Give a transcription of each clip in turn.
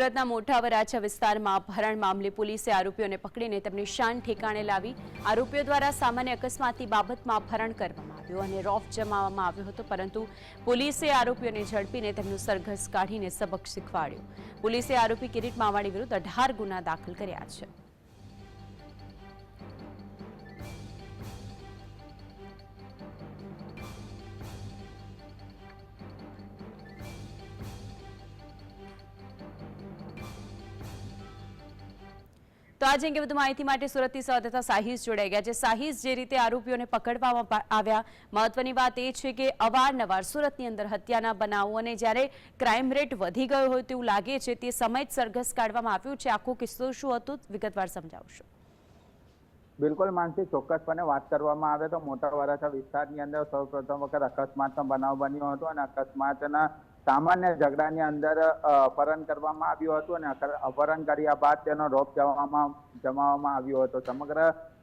સુરતના મોટા વરાછા વિસ્તારમાં અપહરણ મામલે પોલીસે આરોપીઓને પકડીને તેમની શાન ઠેકાણે લાવી આરોપીઓ દ્વારા સામાન્ય અકસ્માતની બાબતમાં અપહરણ કરવામાં આવ્યું અને રોફ જમાવવામાં આવ્યો હતો, પરંતુ પોલીસે આરોપીઓને ઝડપીને તેમનું સરઘસ કાઢીને સબક શીખવાડ્યો. પોલીસે આરોપી કિરીટ માવાણી વિરુદ્ધ અઢાર ગુના દાખલ કર્યા છે. તો આજે અંગે વધુ માહિતી માટે સુરતથી સંવાદદાતા સાહિસ જોડાઈ ગયા છે. સાહિસ, જે રીતે આરોપીઓને પકડવામાં આવ્યા, મહત્વની વાત એ છે કે અવારનવાર સુરતની અંદર હત્યાના બનાવો અને જ્યારે ક્રાઇમ રેટ વધી ગયો હોય તેવું લાગે છે, તે સમય જ સરઘસ કાઢવામાં આવ્યું છે. આખો કિસ્સો શું હતું વિગતવાર સમજાવશો. બિલકુલ, માનસી, ચોક્કસપણે વાત કરવામાં આવે તો મોટા વરાછા વિસ્તારની અંદર સૌ પ્રથમ વખત અકસ્માતનો બનાવ બન્યો હતો અને અકસ્માતના સામાન્ય ઝઘડાની અંદર અપહરણ કરવામાં આવ્યું હતું અને અપહરણ કર્યા બાદ તેનો રોપ જવામાં, જમાવવામાં આવ્યો હતો. સમગ્ર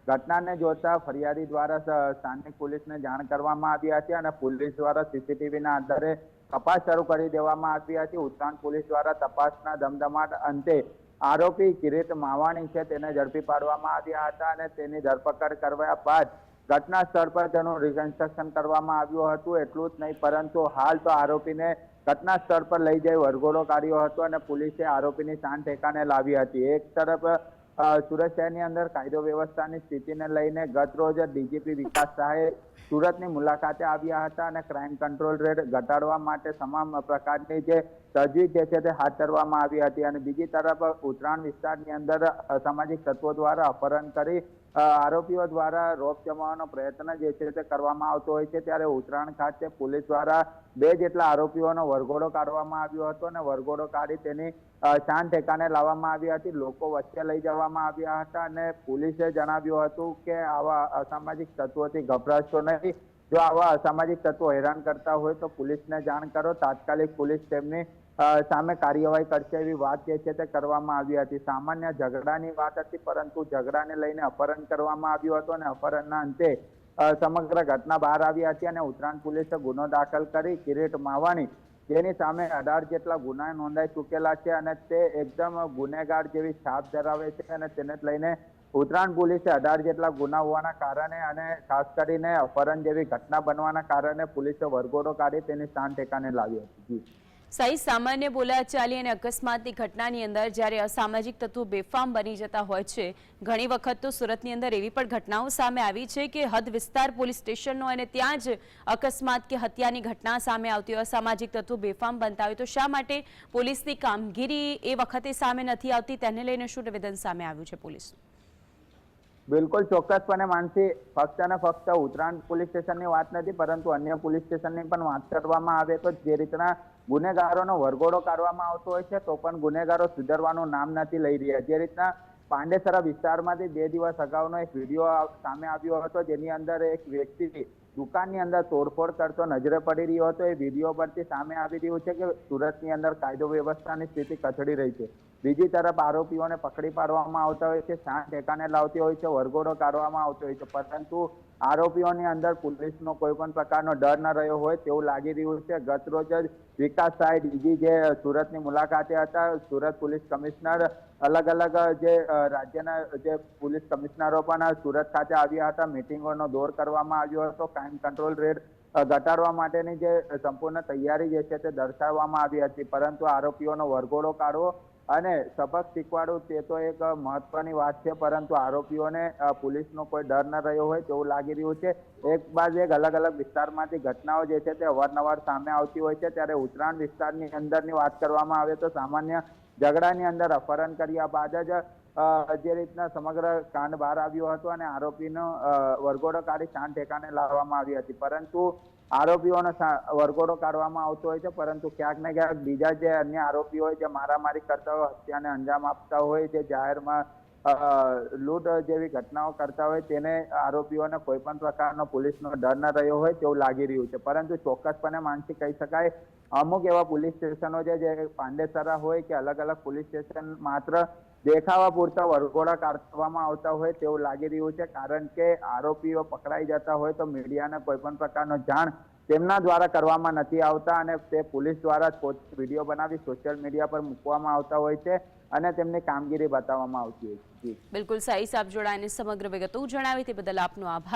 ઘટનાને જોતા ફરિયાદી દ્વારા સ્થાનિક પોલીસને જાણ કરવામાં આવી હતી અને પોલીસ દ્વારા સીસીટીવીના આધારે તપાસ શરૂ કરી દેવામાં આવી હતી. ઉત્તરાયણ પોલીસ દ્વારા તપાસના ધમધમાટ અંતે આરોપી કિરીટ માવાણી છે તેને ઝડપી પાડવામાં આવ્યા હતા અને તેની ધરપકડ કરવા બાદ ઘટના સ્થળ પર તેનું રિકન્સ્ટ્રક્શન કરવામાં આવ્યું હતું. એટલું જ નહીં, પરંતુ હાલ તો આરોપીને ઘટના સ્થળ પર લઈ જઈ વરઘોડો કાઢ્યો હતો અને પોલીસે આરોપીની શાન ઠેકાને લાવી હતી. એક તરફ સુરત શહેરની અંદર કાયદો વ્યવસ્થાની સ્થિતિને લઈને ગત રોજ ડીજીપી વિકાસ શાહે સુરતની મુલાકાતે આવ્યા હતા અને ક્રાઇમ કંટ્રોલ રેટ ઘટાડવા માટે તમામ પ્રકારની જે તજવીજ જે છે તે હાથ ધરવામાં આવી હતી અને બીજી તરફ, ઉત્તરાયણ વિસ્તારની અંદર સામાજિક તત્વો દ્વારા અપહરણ કરી આરોપીઓ દ્વારા રોપ જમાવાનો પ્રયત્ન જે છે તે કરવામાં આવતો હોય છે. ત્યારે ઉત્તરાયણ ખાતે પોલીસ દ્વારા બે જેટલા આરોપીઓનો વરઘોડો કાઢવામાં આવ્યો હતો અને વરઘોડો કાઢી તેની શાન ઠેકાને લાવવામાં આવી હતી. લોકો વચ્ચે લઈ જવામાં આવ્યા હતા અને પોલીસે જણાવ્યું હતું કે આવા અસામાજિક તત્વોથી ગભરાશો નહીં. જો આવા અસામાજિક તત્વો હેરાન કરતા હોય તો પોલીસને જાણ કરો. તાત્કાલિક પોલીસ તેમની સામે કાર્યવાહી કરશે એવી વાત જે છે તે કરવામાં આવી હતી. સામાન્ય ઝઘડાની વાત હતી, પરંતુ ઝઘડાને લઈને અપહરણ કરવામાં આવ્યું હતું અને અપહરણના અંતે સમગ્ર ઘટના બહાર આવી હતી અને ઉત્તરાયણ પોલીસે ગુનો દાખલ કરી કિરીટ માવાણી, જેની સામે અઢાર જેટલા ગુના નોંધાઈ ચૂકેલા છે અને તે એકદમ ગુનેગાર જેવી છાપ ધરાવે છે અને તેને લઈને ઉત્તરાયણ પોલીસે અઢાર જેટલા ગુના હોવાના કારણે અને ખાસ કરીને અપહરણ જેવી ઘટના બનવાના કારણે પોલીસે વરઘોડો કાઢી તેની સ્થાન ટેકાને લાવી હતી. સાઈ સામાન્ય બોલાચાલી અને અકસ્માતની ઘટનાની અંદર જ્યારે અસામાજિક તત્વો બેફામ બની જતા હોય છે, ઘણી વખત તો સુરતની અંદર એવી પણ ઘટનાઓ સામે આવી છે કે હદ વિસ્તાર પોલીસ સ્ટેશનનો અને ત્યાં જ અકસ્માત કે હત્યાની ઘટના સામે આવતી હોય, અસામાજિક તત્વો બેફામ બનતા હોય. તો શા માટે પોલીસની કામગીરી એ વખતે સામે નથી આવતી? તેને લઈને શું નિવેદન સામે આવ્યું છે પોલીસનું? બિલકુલ ચોક્કસપણે માનસી, ફક્ત અને ફક્ત ઉત્તરાયણ પોલીસ સ્ટેશનની વાત નથી, પરંતુ અન્ય પોલીસ સ્ટેશનની પણ વાત કરવામાં આવે તો જે રીતના ગુનેગારોનો વરઘોડો કાઢવામાં આવતો હોય છે, તો પણ ગુનેગારો સુધરવાનું નામ નથી લઈ રહ્યા. જે રીતના પાંડેસરા વિસ્તારમાંથી બે દિવસ અગાઉનો એક વીડિયો સામે આવ્યો હતો, જેની અંદર એક વ્યક્તિ દુકાનની અંદર તોડફોડ કરતો નજરે પડી રહ્યો હતો. એ વીડિયો પરથી સામે આવી રહ્યું છે કે સુરતની અંદર કાયદો વ્યવસ્થાની સ્થિતિ કથળી રહી છે. બીજી તરફ આરોપીઓને પકડી પાડવામાં આવતા હોય છે શાંત ઠેકાને લાવતી હોય છે, વરઘોડો કાઢવામાં આવતો હોય છે. પરંતુ આરોપીઓની અંદર પોલીસનો કોઈ પણ પ્રકારનો ડર ન રહ્યો હોય તેવું લાગી રહ્યું છે. ગત રોજ જ વિકાસ સાહેબ ડીજી જે સુરતની મુલાકાતે હતા, સુરત પોલીસ કમિશનર અલગ અલગ જે રાજ્યના જે પોલીસ કમિશનરો પણ સુરત ખાતે આવ્યા હતા. મિટિંગોનો દોર કરવામાં આવ્યો હતો. ક્રાઇમ કંટ્રોલ રેટ ઘટાડવા માટેની જે સંપૂર્ણ તૈયારી જે છે તે દર્શાવવામાં આવી હતી. પરંતુ આરોપીઓનો વરઘોડો કાઢવો અને સબક શીખવાડવું તે તો એક મહત્વની વાત છે, પરંતુ આરોપીઓને પોલીસનો કોઈ ડર ન રહ્યો હોય તેવું લાગી રહ્યું છે. એક બાદ એક અલગ અલગ વિસ્તારમાંથી ઘટનાઓ જે છે તે અવારનવાર સામે આવતી હોય છે. ત્યારે ઉત્તરાયણ વિસ્તારની અંદરની વાત કરવામાં આવે તો સામાન્ય ઝઘડાની અંદર અપહરણ કર્યા બાદ જ જે રીતના સમગ્ર કાંડ બહાર આવ્યો હતો અને આરોપીનો વરઘોડો કાઢી શાંત ઠેકાને લાવવામાં આવી હતી. પરંતુ આરોપીઓનો વરઘોડો કાઢવામાં આવતો હોય છે, પરંતુ ક્યાંક ને ક્યાંક બીજા જે અન્ય આરોપીઓ હોય, જે મારામારી કરતા હોય, હત્યાને અંજામ આપતા હોય, જે જાહેરમાં લૂંટ જેવી ઘટનાઓ કરતા હોય, તેને આરોપીઓને કોઈ પણ પ્રકારનો પોલીસનો ડર ન રહ્યો હોય તેવું લાગી રહ્યું છે. પરંતુ ચોક્કસપણે માનસી કહી શકાય, અમુક એવા પોલીસ સ્ટેશનો છે, જે પાંડેસરા હોય કે અલગ અલગ પોલીસ સ્ટેશન માત્ર દેખાવા પૂરતા વરઘોડા કાઢવામાં આવતા હોય તેવું લાગી રહ્યું છે. કારણ કે આરોપીઓ પકડાઈ જતા હોય તો મીડિયાને કોઈ પણ પ્રકારનો જાણ તેમના દ્વારા કરવામાં નથી આવતા અને તે પોલીસ દ્વારા વીડિયો બનાવી સોશિયલ મીડિયા પર મૂકવામાં આવતા હોય છે અને તેમની કામગીરી બતાવવામાં આવતી હોય છે. બિલકુલ સાઈ સાહેબ જોડાઈને સમગ્ર વિગતો જણાવી તે બદલ આપનો આભાર.